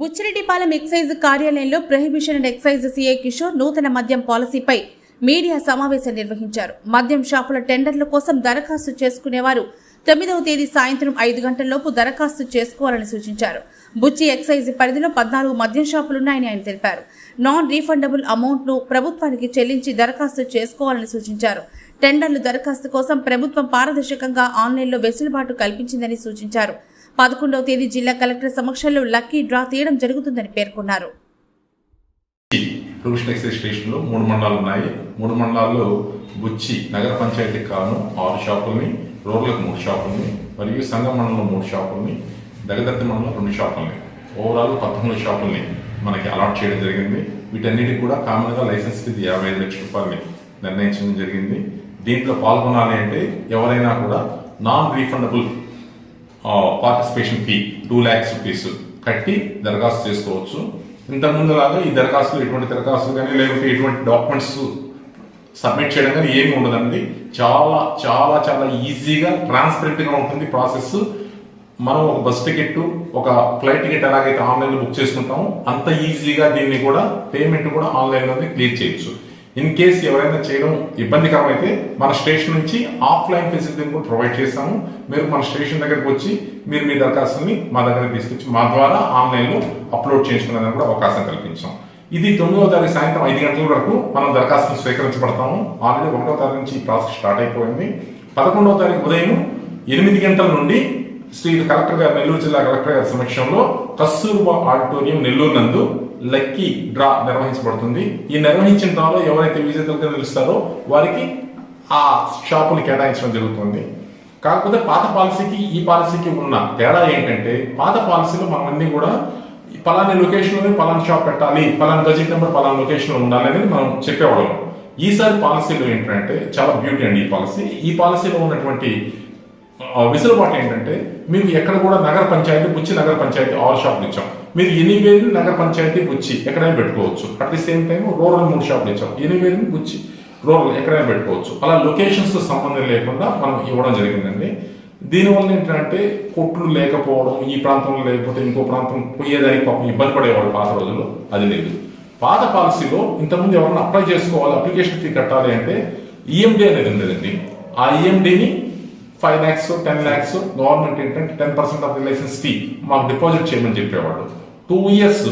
Buchireddypalem excise కార్యాలయంలో prohibition and excise CI Kishore నూతన మద్యం పాలసీపై మీడియా సమావేశం నిర్వహించారు. మద్యం షాపుల టెండర్ల కోసం దరఖాస్తు చేసుకునేవారు తొమ్మిదవ తేదీ సాయంత్రం ఐదు గంటలలోపు దరఖాస్తు చేసుకోవాలని సూచించారు. బుచ్చి ఎక్సైజ్ పరిధిలో పద్నాలుగు మద్యం షాపులున్నాయని ఆయన తెలిపారు. నాన్ రీఫండబుల్ అమౌంట్ను ప్రభుత్వానికి చెల్లించి దరఖాస్తు చేసుకోవాలని సూచించారు. టెండర్లు దరఖాస్తు కోసం ప్రభుత్వం పారదర్శకంగా ఆన్లైన్లో వెసులుబాటు కల్పించిందని సూచించారు. పదకొండవ తేదీ జిల్లా కలెక్టర్ సమక్షంలో లక్కీ డ్రా తీయడం జరుగుతుందని పేర్కొన్నారు. ఎక్సైజ్ స్టేషన్లో మూడు మండలాలు ఉన్నాయి. మూడు మండలాల్లో బుచ్చి నగర పంచాయతీ కాను ఆరు షాపుల్ని రోడ్లకు మూడు షాపుల్ని మరియు సంగం మండలంలో మూడు షాపుల్ని దగదత్తి మండలంలో రెండు షాపుల్ని. ఓవరాల్ పదకొండు షాపుల్ని మనకి అలాట్ చేయడం జరిగింది. వీటన్నిటికి కూడా కామన్గా లైసెన్స్ ఫీజు యాభై ఐదు లక్షల రూపాయలని నిర్ణయించడం జరిగింది. దీంట్లో పాల్గొనాలి అంటే ఎవరైనా కూడా non refundable participation fee two lakhs rupees కట్టి దరఖాస్తు చేసుకోవచ్చు. ఇంతకుముందు లాగా ఈ దరఖాస్తులు ఎటువంటి దరఖాస్తులు కానీ లేకపోతే ఎటువంటి డాక్యుమెంట్స్ సబ్మిట్ చేయడం కానీ ఏమి ఉండదండి. చాలా చాలా చాలా ఈజీగా ట్రాన్స్పరెంట్గా ఉంటుంది ప్రాసెస్ మనం ఒక బస్ టికెట్ ఒక ఫ్లైట్ టికెట్ ఎలాగైతే ఆన్లైన్లో బుక్ చేసుకుంటామో అంత ఈజీగా దీన్ని కూడా పేమెంట్ కూడా ఆన్లైన్లోనే క్లియర్ చేయొచ్చు. ఇన్ కేస్ ఎవరైనా చేయడం ఇబ్బందికరమైతే మన స్టేషన్ నుంచి ఆఫ్లైన్ ఫెసిలిటీని కూడా ప్రొవైడ్ చేస్తాము. మీరు మన స్టేషన్ దగ్గరకు వచ్చి మీరు మీ దరఖాస్తుని మా దగ్గర తీసుకొచ్చి మా ద్వారా ఆన్లైన్లో అప్లోడ్ చేసుకునేందుకు కూడా అవకాశం కల్పించాం. ఇది తొమ్మిదవ తారీఖు సాయంత్రం ఐదు గంటల వరకు మనం దరఖాస్తును స్వీకరించబడతాము. ఆల్రెడీ ఒకటో తారీఖు నుంచి ఈ ప్రాసెస్ స్టార్ట్ అయిపోయింది. పదకొండవ తారీఖు ఉదయం ఎనిమిది గంటల నుండి శ్రీ కలెక్టర్ గారు నెల్లూరు జిల్లా కలెక్టర్ గారి సమక్షంలో కస్తూర్బా ఆడిటోరియం నెల్లూరు నందు లక్కీ డ్రా నిర్వహించబడుతుంది. ఈ నిర్వహించిన డ్రాలో ఎవరైతే విజేతలుగా నిలుస్తారో వారికి ఆ షాపుని కేటాయించడం జరుగుతుంది. కాకపోతే పాత పాలసీకి ఈ పాలసీకి ఉన్న తేడా ఏంటంటే పాత పాలసీలో మనమన్నీ కూడా పలాని లొకేషన్లోనే పలానా షాప్ పెట్టాలి పలానా బడ్జెట్ నెంబర్ పలానా లొకేషన్లో ఉండాలి అనేది మనం చెప్పేవాళ్ళం. ఈసారి పాలసీలో ఏంటంటే చాలా బ్యూటీ అండి ఈ పాలసీ. ఈ పాలసీలో ఉన్నటువంటి విసులుబాటు ఏంటంటే మీకు ఎక్కడ కూడా నగర పంచాయతీ బుచ్చి నగర పంచాయతీ ఆల్ షాప్లు ఇచ్చాం. మీరు ఎనీవేర్ నగర పంచాయతీ బుచ్చి ఎక్కడైనా పెట్టుకోవచ్చు. At the same time rural మూడు షాపులు ఇచ్చాం. ఎనీవేర్ బుచ్చి రూరల్ ఎక్కడైనా పెట్టుకోవచ్చు. అలా లొకేషన్స్ సంబంధం లేకుండా మనం ఇవ్వడం జరిగిందండి. దీనివల్ల ఏంటంటే కొట్లు లేకపోవడం ఈ ప్రాంతంలో లేకపోతే ఇంకో ప్రాంతం పోయేదానికి పాపం ఇబ్బంది పడేవాళ్ళు పాత రోజుల్లో. అది లేదు. పాత పాలసీలో ఇంతకుముందు ఎవరైనా అప్లై చేసుకోవాలి అప్లికేషన్ ఫీ కట్టాలి అంటే ఈఎండి అనేది ఉండేదండి. ఆ ఈఎండిని five lakhs ten lakhs government ఏంటంటే ten percent of the license fee మాకు డిపాజిట్ చేయమని చెప్పేవాళ్ళు. టూ ఇయర్స్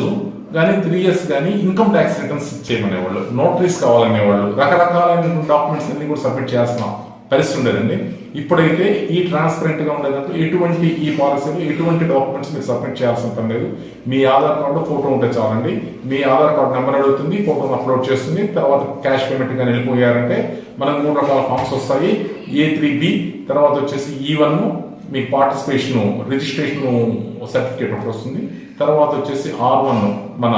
కానీ త్రీ ఇయర్స్ కానీ ఇన్కమ్ ట్యాక్స్ రిటర్న్స్ చేయమనేవాళ్ళు. నోటరీస్ కావాలనేవాళ్ళు. రకరకాలైన డాక్యుమెంట్స్ అన్ని కూడా సబ్మిట్ చేస్తున్నాం. పరిస్థితి ఉండేదండి. ఇప్పుడైతే ఈ ట్రాన్స్పరెంట్గా ఎటువంటి ఈ పాలసీలు ఎటువంటి డాక్యుమెంట్స్ మీరు సబ్మిట్ చేయాల్సిన పని లేదు. మీ ఆధార్ కార్డు ఫోటో ఉంటే చాలండి. మీ ఆధార్ కార్డు నెంబర్ అడుగుతుంది ఫోటోను అప్లోడ్ చేస్తుంది తర్వాత క్యాష్ పేమెంట్గా వెళ్ళిపోయారంటే మనకు మూడు రకాల ఫామ్స్ వస్తాయి. ఏ త్రీ బి తర్వాత వచ్చేసి ఈ వన్ మీ పార్టిసిపేషన్ రిజిస్ట్రేషన్ సర్టిఫికేట్ ఒకటి వస్తుంది. తర్వాత వచ్చేసి ఆర్ వన్ మన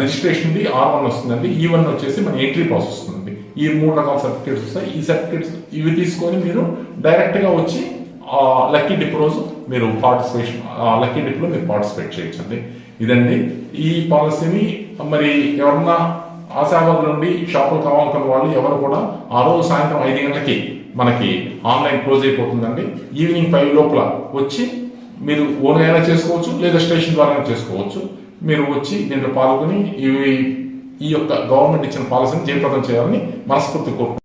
రిజిస్ట్రేషన్ ఆర్ వన్ వస్తుందండి. E ఈ వన్ వచ్చేసి మన ఎంట్రీ పాస్ వస్తుంది ఈ మూడు రకాల సర్టిఫికేట్స్ వస్తాయి. ఈ సర్టిఫికేట్స్ ఇవి తీసుకొని మీరు డైరెక్ట్గా వచ్చి లక్కీ డిప్ రోజు మీరు పార్టిసిపేషన్ లక్కీ డిప్లో మీరు పార్టిసిపేట్ చేయొచ్చండి. ఇదండి. ఈ పాలసీని మరి ఎవరన్నా ఆశాబాద్ నుండి షాపులు కావాలనుకున్న వాళ్ళు ఎవరు కూడా ఆ రోజు సాయంత్రం ఐదు గంటలకి మనకి ఆన్లైన్ క్లోజ్ అయిపోతుందండి. ఈవినింగ్ ఫైవ్ లోపల వచ్చి మీరు ఓన్ అయినా చేసుకోవచ్చు లేదా స్టేషన్ ద్వారా చేసుకోవచ్చు. మీరు వచ్చి దీంట్లో పాల్గొని ఇవి ఈ యొక్క గవర్నమెంట్ ఇచ్చిన పాలసీని జయప్రదం చేయాలని మనస్ఫూర్తి కోరుకుంటున్నాను